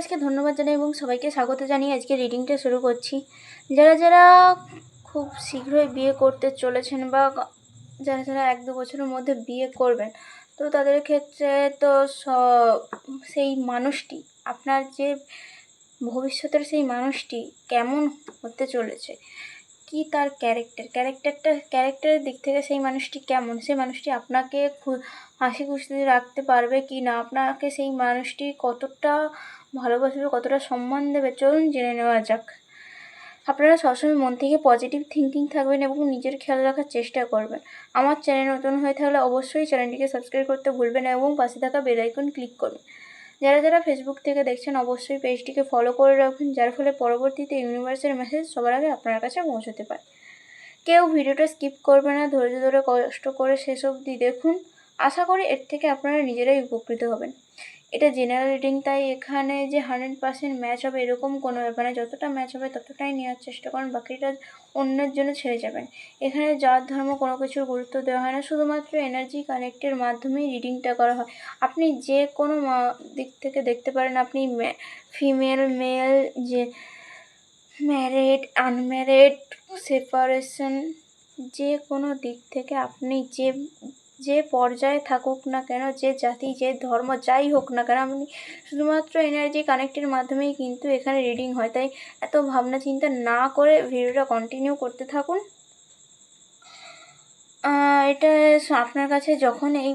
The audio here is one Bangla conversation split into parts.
ইউনিভার্সকে ধন্যবাদ জানাই এবং সবাইকে স্বাগত জানিয়ে আজকে রিডিংটা শুরু করছি। যারা যারা খুব শীঘ্রই বিয়ে করতে চলেছেন বা যারা যারা এক দু বছরের মধ্যে বিয়ে করবেন, তো তাদের ক্ষেত্রে তো সেই মানুষটি, আপনার যে ভবিষ্যতের সেই মানুষটি কেমন হতে চলেছে? কি তার ক্যারেক্টার ক্যারেক্টারটা ক্যারেক্টারের দিক থেকে সেই মানুষটি কেমন? সেই মানুষটি আপনাকে হাসি খুশিতে রাখতে পারবে কি না? আপনাকে সেই মানুষটি কতটা ভালোবাসবে, কতটা সম্মান দেবে, চলুন জেনে নেওয়া যাক। আপনারা সবসময় মন থেকে পজিটিভ থিঙ্কিং থাকবেন এবং নিজের খেয়াল রাখার চেষ্টা করবেন। আমার চ্যানেল নতুন হয়ে থাকলে অবশ্যই চ্যানেলটিকে সাবস্ক্রাইব করতে ভুলবেন না এবং পাশে থাকা বেল আইকন ক্লিক করবেন যারা যারা ফেসবুক থেকে দেখছেন, অবশ্যই পেজটিকে ফলো করে রাখবেন যার ফলে পরবর্তীতে ইউনিভার্সের মেসেজ সবার আগে আপনার কাছে পৌঁছতে পারে। কেউ ভিডিওটা স্কিপ করবে না, ধৈর্য ধরে কষ্ট করে শেষ অবধি দেখুন। আশা করি এর থেকে আপনারা নিজেরাই উপকৃত হবেন। এটা জেনারেল রিডিং তাই এখানে যে হান্ড্রেড পার্সেন্ট ম্যাচ হবে এরকম কোনো ব্যাপার না। যতটা ম্যাচ হবে ততটাই নেওয়ার চেষ্টা করুন, বাকিটা অন্যের জন্য ছেড়ে যাবেন। এখানে জাত, ধর্ম কোনো কিছুর গুরুত্ব দেওয়া হয় না, শুধুমাত্র এনার্জি কানেক্টের মাধ্যমেই রিডিংটা করা হয়। আপনি যে কোনো দিক থেকে দেখতে পারেন, আপনি ফিমেল মেল যে ম্যারেড আনম্যারেড সেপারেশন যে কোনো দিক থেকে আপনি যে যে পর্যায়ে থাকুক না কেন, যে জাতি, যে ধর্ম যাই হোক না কেন আপনি শুধুমাত্র এনার্জি কানেক্টের মাধ্যমেই কিন্তু এখানে রিডিং হয়। তাই এত ভাবনা চিন্তা না করে ভিডিওটা কন্টিনিউ করতে থাকুন। এটা আপনার কাছে যখন এই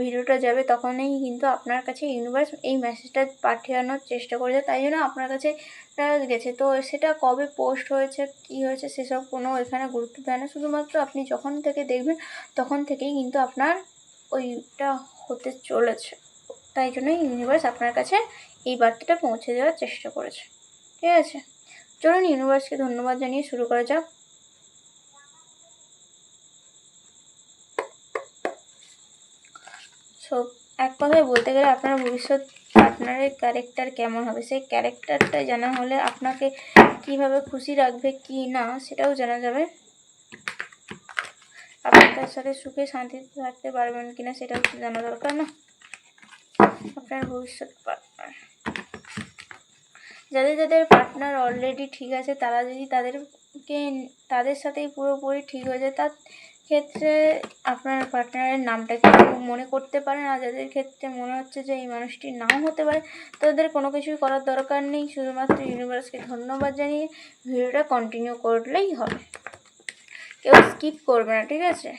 ভিডিওটা যাবে, তখনই কিন্তু আপনার কাছে ইউনিভার্স এই মেসেজটা পাঠানোর চেষ্টা করেছে তাই জন্য আপনার কাছে গেছে। তো সেটা কবে পোস্ট হয়েছে, কী হয়েছে, সেসব কোনো এখানে গুরুত্ব দেয় না। শুধুমাত্র আপনি যখন থেকে দেখবেন, তখন থেকেই কিন্তু আপনার ওইটা হতে চলেছে। তাই জন্যই ইউনিভার্স আপনার কাছে এই বার্তাটা পৌঁছে দেওয়ার চেষ্টা করেছে। ঠিক আছে? চলুন ইউনিভার্সকে ধন্যবাদ জানিয়ে শুরু করা যাক। সো এক কথায় বলতে গেলে আপনার ভবিষ্যৎ পার্টনারের ক্যারেক্টার কেমন হবে? সেই ক্যারেক্টারটা জানা হলে আপনাকে কীভাবে খুশি রাখবে, কি না, সেটাও জানা যাবে। আপনি তার সাথে সুখে শান্তিতে থাকতে পারবেন কিনা সেটাও জানা দরকার না। আপনার ভবিষ্যৎ পার্টনার যাদের যাদের পার্টনার অলরেডি ঠিক আছে, তারা যদি তাদেরকে, তাদের সাথেই পুরোপুরি ঠিক হয়ে যায়, তার ক্ষেত্রে আপনার পার্টনারের নামটা নামটাকে মনে করতে পারেন আর যাদের ক্ষেত্রে মনে হচ্ছে যে এই মানুষটি নাও হতে পারে, তাদের কোনো কিছুই করার দরকার নেই। শুধুমাত্র ইউনিভার্সকে ধন্যবাদ জানিয়ে ভিডিওটা কন্টিনিউ করলেই হবে। কেউ স্কিপ করবে না, ঠিক আছে?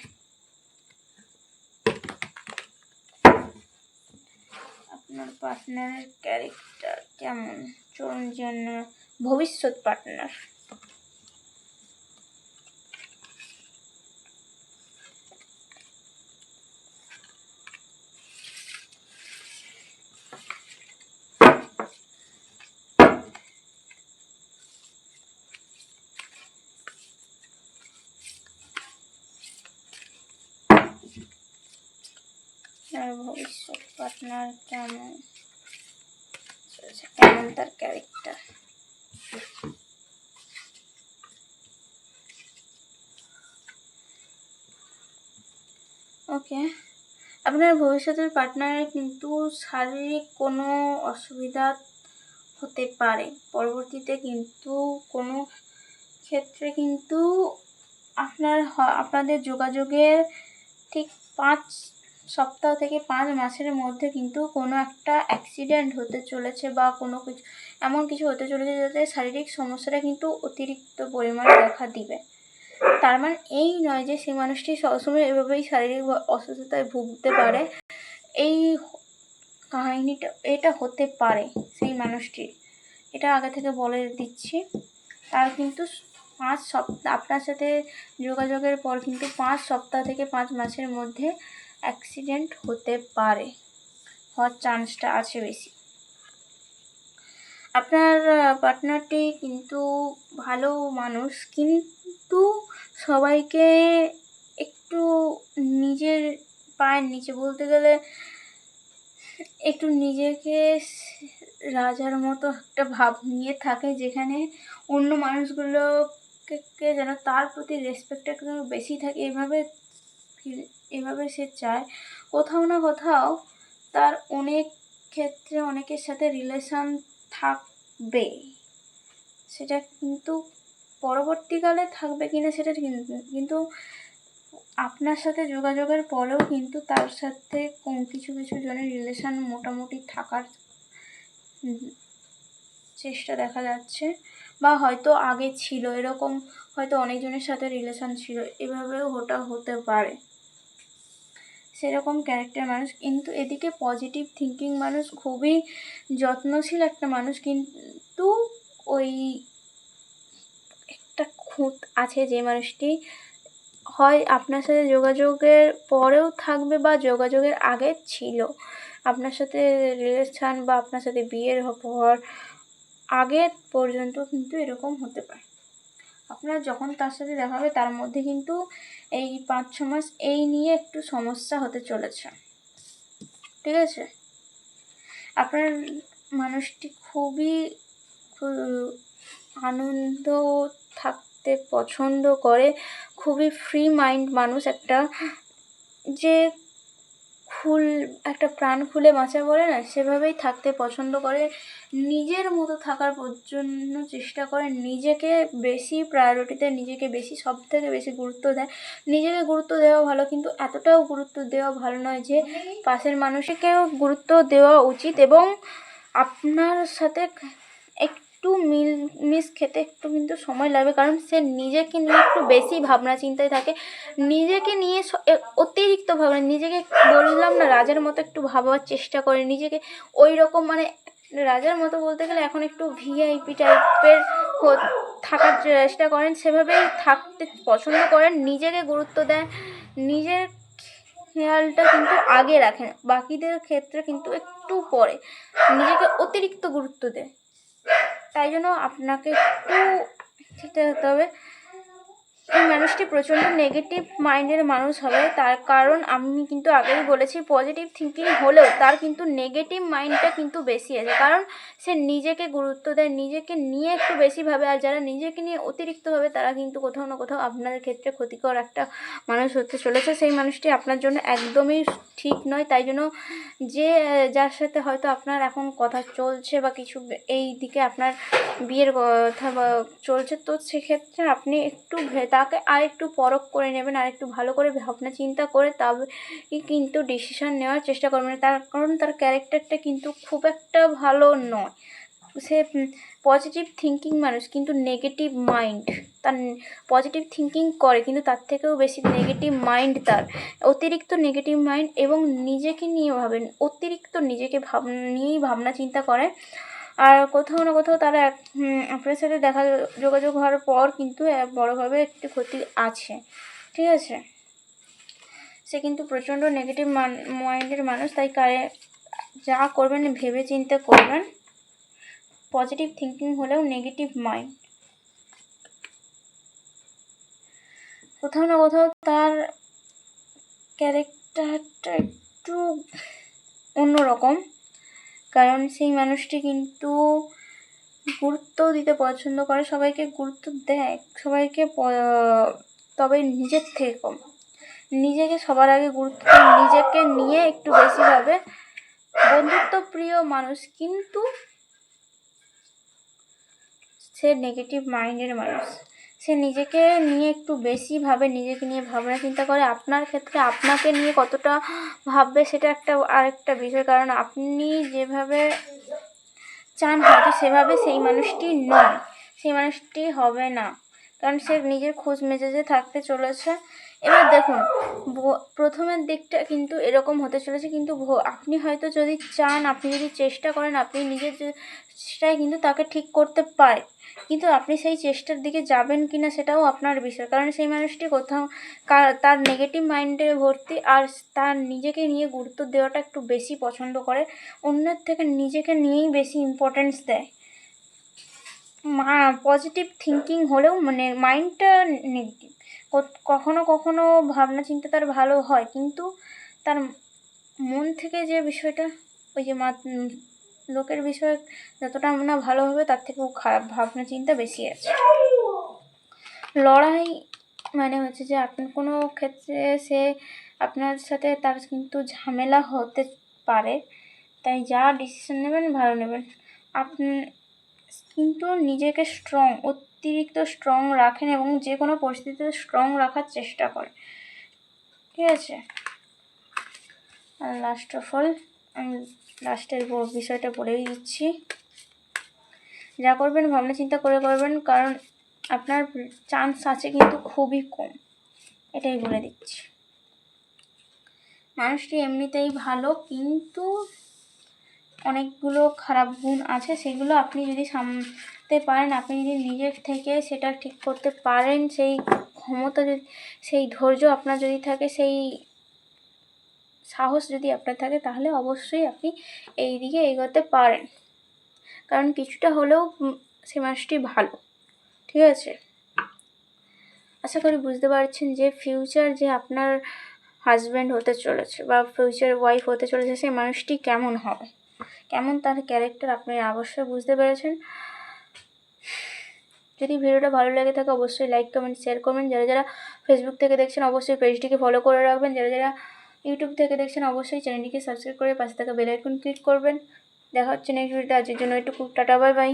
আপনার পার্টনারের ক্যারেক্টার কেমন? চলুন জন্য ভবিষ্যৎ পার্টনার আর ভবিষ্যৎ পার্টনার কেমন? কেমন তার ক্যারেক্টার ওকে আপনার ভবিষ্যতের পার্টনারের কিন্তু শারীরিক কোনো অসুবিধা হতে পারে। পরবর্তীতে কিন্তু কোনো ক্ষেত্রে কিন্তু আপনার আপনাদের যোগাযোগের ঠিক পাঁচ সপ্তাহ থেকে পাঁচ মাসের মধ্যে কিন্তু কোনো একটা অ্যাক্সিডেন্ট হতে চলেছে বা কোনো কিছু, এমন কিছু হতে চলেছে যাতে শারীরিক সমস্যাটা কিন্তু অতিরিক্ত পরিমাণে দেখা দিবে। তার মানে এই নয় যে সেই মানুষটি সবসময় এভাবেই শারীরিক অসুস্থতায় ভুগতে পারে। এই কাহিনীটা, এটা হতে পারে সেই মানুষটির। এটা আগে থেকে বলে দিচ্ছি। তার কিন্তু পাঁচ সপ্তাহ, আপনার সাথে যোগাযোগের পর কিন্তু পাঁচ সপ্তাহ থেকে পাঁচ মাসের মধ্যে অ্যাক্সিডেন্ট হতে পারে। হওয়ার চান্সটা আছে বেশি। আপনার পার্টনারটি কিন্তু ভালো মানুষ, কিন্তু সবাইকে একটু নিজের পায়ের নিচে বলতে গেলে একটু নিজেকে রাজার মতো একটা ভাব নিয়ে থাকে, যেখানে অন্য মানুষগুলোকে যেন তার প্রতি রেসপেক্টটা একটু বেশি থাকে। এভাবে এভাবে সে চায়? কোথাও না কোথাও তার অনেক ক্ষেত্রে অনেকের সাথে রিলেশান থাকবে। সেটা কিন্তু পরবর্তীকালে থাকবে কিনা সেটা কিন্তু কিন্তু আপনার সাথে যোগাযোগের পরেও কিন্তু তার সাথে কোন কিছু কিছু জনের রিলেশান মোটামুটি থাকার চেষ্টা দেখা যাচ্ছে। বা হয়তো আগে ছিল, এরকম হয়তো অনেকজনের সাথে রিলেশান ছিল, এভাবেও ওটা হতে পারে। সেরকম ক্যারেক্টার মানুষ। কিন্তু এদিকে পজিটিভ থিঙ্কিং মানুষ খুবই যত্নশীল একটা মানুষ। কিন্তু ওই একটা খুঁত আছে যে মানুষটি হয় আপনার সাথে যোগাযোগের পরেও থাকবে বা যোগাযোগের আগে ছিল। আপনার সাথে রিলেশান বা আপনার সাথে বিয়ের হওয়ার আগে পর্যন্ত কিন্তু এরকম হতে পারে। আপনার যখন তার সাথে দেখা হবে, তার মধ্যে কিন্তু এই পাঁচ ছ মাস এই নিয়ে একটু সমস্যা হতে চলেছে। ঠিক আছে? আপনার মানুষটি খুবই আনন্দ থাকতে পছন্দ করে, খুবই ফ্রি মাইন্ড মানুষ একটা যে খুল একটা প্রাণ খুলে বাঁচা বলে না, সেভাবেই থাকতে পছন্দ করে। নিজের মতো থাকার জন্য চেষ্টা করে, নিজেকে বেশি প্রায়োরিটিতে নিজেকে বেশি সব থেকে বেশি গুরুত্ব দেয়। নিজেকে গুরুত্ব দেওয়া ভালো, কিন্তু এতটাও গুরুত্ব দেওয়া ভালো নয় যে পাশের মানুষকেও গুরুত্ব দেওয়া উচিত এবং আপনার সাথে একটু মিল, মিস খেতে একটু কিন্তু সময় লাগবে। কারণ সে নিজেকে নিয়ে একটু বেশি ভাবনা চিন্তায় থাকে। নিজেকে নিয়ে অতিরিক্ত ভাবনা, নিজেকে বললাম না, রাজার মতো একটু ভাবার চেষ্টা করে। নিজেকে ওই রকম মানে রাজার মতো বলতে গেলে এখন একটু ভিআইপি টাইপের থাকার চেষ্টা করেন। সেভাবেই থাকতে পছন্দ করেন। নিজেকে গুরুত্ব দেন। নিজের খেয়ালটা কিন্তু আগে রাখেন। বাকিদের ক্ষেত্রে কিন্তু একটু পরে। নিজেকে অতিরিক্ত গুরুত্ব দেয় তাই জন্য আপনাকে একটু ঠিক হতে হবে। এই মানুষটি প্রচণ্ড নেগেটিভ মাইন্ডের মানুষ হবে। তার কারণ আমি কিন্তু আগেই বলেছি পজিটিভ থিঙ্কিং হলেও তার কিন্তু নেগেটিভ মাইন্ডটা কিন্তু বেশি আছে। কারণ সে নিজেকে গুরুত্ব দেয়, নিজেকে নিয়ে একটু বেশি ভাবে, আর যারা নিজেকে নিয়ে অতিরিক্তভাবে, তারা কিন্তু কোথাও না কোথাও আপনাদের ক্ষেত্রে ক্ষতিকর একটা মানুষ হতে চলেছে। সেই মানুষটি আপনার জন্য একদমই ঠিক নয়। তাই জন্য যে, যার সাথে হয়তো আপনার এখন কথা চলছে বা কিছু এই দিকে আপনার বিয়ের কথা চলছে, তো সেক্ষেত্রে আপনি একটু ভে- তাকে আর একটু পরখ করে নেবেন আর একটু ভালো করে ভাবনা চিন্তা করে তবে কিন্তু ডিসিশন নেওয়ার চেষ্টা করবেন। তার কারণ তার ক্যারেক্টারটা কিন্তু খুব একটা ভালো নয়। সে পজিটিভ থিঙ্কিং মানুষ, কিন্তু নেগেটিভ মাইন্ড তার পজিটিভ থিঙ্কিং করে, কিন্তু তার থেকেও বেশি নেগেটিভ মাইন্ড তার। অতিরিক্ত নেগেটিভ মাইন্ড এবং নিজেকে নিয়ে ভাবেন, অতিরিক্ত নিজেকে ভাব, নিয়েই ভাবনা চিন্তা করে আর কোথাও না কোথাও তারা আপনার সাথে দেখা, যোগাযোগ হওয়ার পর কিন্তু বড়োভাবে একটি ক্ষতি আছে। ঠিক আছে? সে কিন্তু প্রচণ্ড নেগেটিভ মাইন্ডের মানুষ, তাই কারে, যা করবেন ভেবে চিন্তে করবেন। পজিটিভ থিঙ্কিং হলেও নেগেটিভ মাইন্ড কোথাও না কোথাও তার ক্যারেক্টারটা একটু অন্যরকম। কারণ সেই মানুষটি কিন্তু গুরুত্ব দিতে পছন্দ করে, সবাইকে গুরুত্ব দেয়। সবাইকে তবে নিজের থেকে কম। নিজেকে সবার আগে গুরুত্ব, নিজেকে নিয়ে একটু বেশি ভাবে। বন্ধুত্ব প্রিয় মানুষ কিন্তু সে নেগেটিভ মাইন্ডের মানুষ। সে নিজেকে নিয়ে একটু বেশি ভাবে, নিজেকে নিয়ে ভাবনা চিন্তা করে। আপনার ক্ষেত্রে আপনাকে নিয়ে কতটা ভাববে সেটা একটা আরেকটা বিষয়। কারণ আপনি যেভাবে চান হয়তো সেভাবে সেই মানুষটি নয়। সেই মানুষটি হবে না। কারণ সে নিজের খোঁজ মেজাজে থাকতে চলেছে। এবার দেখুন প্রথমের দিকটা কিন্তু এরকম হতে চলেছে, কিন্তু আপনি হয়তো যদি চান, আপনি যদি চেষ্টা করেন, আপনি নিজের চেষ্টায় কিন্তু তাকে ঠিক করতে পারে। কিন্তু আপনি সেই চেষ্টার দিকে যাবেন কি না সেটাও আপনার বিষয়, কারণ সেই মানুষটি কোথাও তার নেগেটিভ মাইন্ডে ভর্তি, আর তার নিজেকে নিয়ে গুরুত্ব দেওয়াটা একটু বেশি পছন্দ করে, অন্যের থেকে নিজেকে নিয়েই বেশি ইম্পর্টেন্স দেয়। মা পজিটিভ থিঙ্কিং হলেও মানে মাইন্ডটা নেগেটিভ কখনো কখনো ভাবনা চিন্তা তার ভালো হয়, কিন্তু তার মন থেকে যে বিষয়টা, ওই যে মা লোকের বিষয়ে যতটা না ভালো হবে, তার থেকেও খারাপ ভাবনা চিন্তা বেশি আছে। লড়াই মানে হচ্ছে যে আপনার কোনো ক্ষেত্রে সে আপনার সাথে তার কিন্তু ঝামেলা হতে পারে, তাই যা ডিসিশন নেবেন, ভালো নেবেন। আপনি কিন্তু নিজেকে স্ট্রং অতিরিক্ত স্ট্রং রাখেন এবং যে কোনো পরিস্থিতিতে স্ট্রং রাখার চেষ্টা করেন। ঠিক আছে? আর লাস্ট অফ অল আমি লাস্টের বিষয়টা বলেই দিচ্ছি। যা করবেন, ভাবনা চিন্তা করে করবেন, কারণ আপনার চান্স আছে কিন্তু খুবই কম। এটাই বলে দিচ্ছি। মানুষটি এমনিতেই ভালো, কিন্তু অনেকগুলো খারাপ গুণ আছে, সেগুলো আপনি যদি সামতে পারেন, আপনি যদি নিজের থেকে সেটা ঠিক করতে পারেন, সেই ক্ষমতা যদি, সেই ধৈর্য আপনার যদি থাকে, সেই সাহস যদি আপনার থাকে, তাহলে অবশ্যই আপনি এই দিকে এগোতে পারেন। কারণ কিছুটা হলেও সে মানুষটি ভালো, ঠিক আছে? আশা করি বুঝতে পারছেন যে ফিউচার যে আপনার হাজব্যান্ড হতে চলেছে বা ফিউচার ওয়াইফ হতে চলেছে সেই মানুষটি কেমন হবে? কেমন তার ক্যারেক্টার আপনি অবশ্যই বুঝতে পেরেছেন। যদি ভিডিওটা ভালো লাগে থাকে অবশ্যই লাইক কমেন্ট শেয়ার করবেন। যারা যারা ফেসবুক থেকে দেখছেন, অবশ্যই পেজটিকে ফলো করে রাখবেন। যারা যারা ইউটিউব থেকে দেখছেন, অবশ্যই চ্যানেলটিকে সাবস্ক্রাইব করে পাশে থাকা বেল আইকন ক্লিক করবেন। দেখা হচ্ছে নেক্সট ভিডিওতে আজকের জন্য একটু খুব টাটা বাই বাই